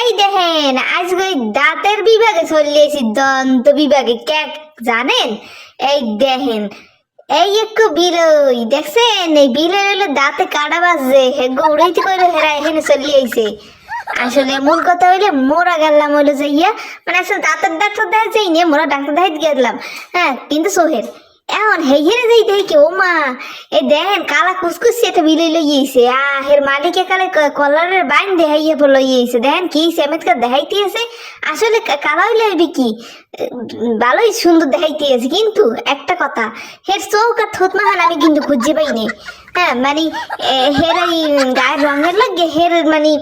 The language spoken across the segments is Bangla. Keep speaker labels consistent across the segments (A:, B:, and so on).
A: এই দেখেন, আজকে দাঁতের বিভাগে দন্ত বিভাগে। জানেন? এই দেখেন, এই একটু বিলই, দেখছেন? এই বিলের হলো দাঁতে কাটা বাজছে, হেগো, উড়াইতে করে হেরা এখানে আসলে মূল কথা হইলে, মোরা গেলাম হইল যে ইয়া মানে আসলে দাঁতের ডাক্তার দেখা যাই নিয়ে মোরা ডাক্তার দেখাইতে গেলাম। হ্যাঁ কিন্তু সোহের এখন হেঘেরে যাই দেখি ও মা। এ দেখেন, কালা কুসকুস এটা বিলে লইয়েছে আ, হের মালিকে কালে কলারের বাইন দেহাইয়া লইয়েছে দেখেন কি সেমেতকা দেখাইতে আছে। আসলে কালা হইলে কি? ভালোই সুন্দর দেখাইতে আছে কিন্তু একটা কথা, হের চৌক আর থুত মাহান আমি কিন্তু খুঁজে পাইনি হ্যাঁ মানে হের এই গায়ের রঙের লাগে হের মানে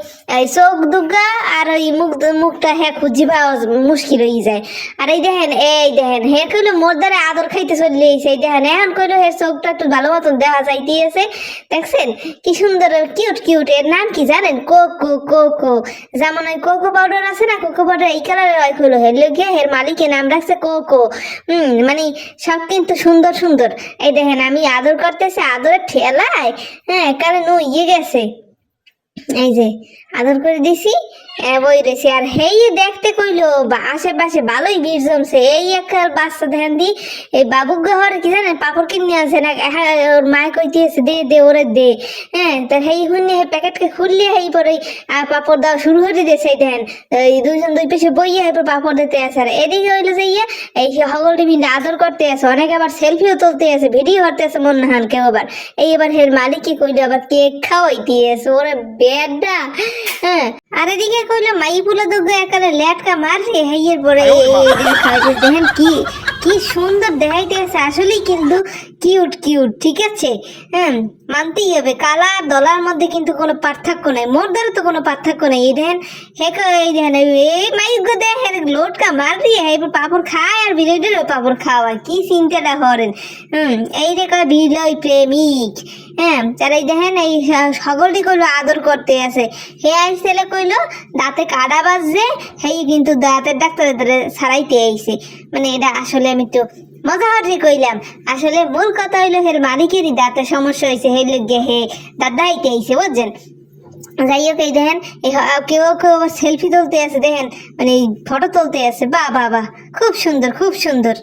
A: চোখ দুগা আর ওই মুখ মুখটা হ্যাঁ খুঁজে পাওয়া মুশকিল হয়ে যায়। আর এই দেখেন এই দেখেন হে কইলো মোর দ্বারা আদর খাইতে চলে এসে এই দেখেন, এখন কইলো হে চোখটা একটু ভালো মতন দেখা যাইতে আছে দেখছেন, কি সুন্দর, কিউট কিউট, এর নাম কি জানেন? কোকো কোকো। যেমন ওই কোকো পাউডার আছে না, কোকো পাউডার এই কালারের হয় কইলো, হের লোকে হের মালিকের নাম রাখছে কোকো। হুম মানে সব কিন্তু সুন্দর সুন্দর। এই দেখেন, আমি আদর করতেছি, আদরের ঠেলায় হ্যাঁ কারণ ও ইয়ে গেছে। এই যে আদর করে দিছি বই রয়েছে। আর হেই দেখতে কইলো আশেপাশে ভালোই ভিড় জমছে। এই একটা বাচ্চা ধ্যান দি এই বাবু ঘরে কি জানেন পাপড় কিনে আছে না হ্যাঁ ওর মায় কইতে আছে দে দে ওরে দে। হ্যাঁ তার হেই হুন্নি হে প্যাকেটকে খুললে হেই পরে আহ, পাপড় দেওয়া শুরু করে দিয়েছে এই দেখেন এই দুইজন দুই পেশে বইয়ে এরপর পাপড় দিতে আছে। আর এদিকে হইল যে ইয়ে এই হগল টিভি আদর করতে আছে অনেকে আবার সেলফিও তুলতে আছে ভিডিও করতে আছে মন হান কেউ আবার। এই এবার হের মালিক কি কইলো আবার কেক খাওয়াইতে আছে ওরে বেডা হ্যাঁ আর এদিকে কইলো মাই ফুলা দুগ্গা একালে লেটকা মারছে হাইয়ের পরে দেখেন কি কি সুন্দর দেখাইতে আছে আসলেই কিন্তু কিউট কিউট ঠিক আছে? হ্যাঁ মানতেই হবে। কালা আর দলার মধ্যে কিন্তু কোনো পার্থক্য নাই। মোর দ্বারা তো কোনো পার্থক্য নেই। এই দেখেন হেক এই দেখেন, এই- মাইক দেখেন, লোটকা মার দিয়ে এবার পাপড় খায় আর বিলেটেরও পাপড় খাওয়ায়। কি চিন্তাটা করেন? হুম, এই রে কয় বিলয় প্রেমিক। হ্যাঁ তার এই দেখেন, এই সকলটি কইলো আদর করতে আছে। হে আই ছেলে কইলো, দাঁতে কাটা বাজছে। হেই কিন্তু দাঁতের ডাক্তারের দ্বারা ছাড়াইতে আইছে। মানে এটা আসলে আমি তো মজা হতে কইলাম। আসলে মূল কথা হইল হের মালিকেরই দাঁতে সমস্যা হয়েছে হের গে হে দাঁত দাইতে আইসে বুঝছেন? যাই হোক, এই দেখেন কেউ কেউ সেলফি তুলতে আছে, দেখেন মানে ফটো তুলতে আছে বা বাহ, খুব সুন্দর খুব সুন্দর।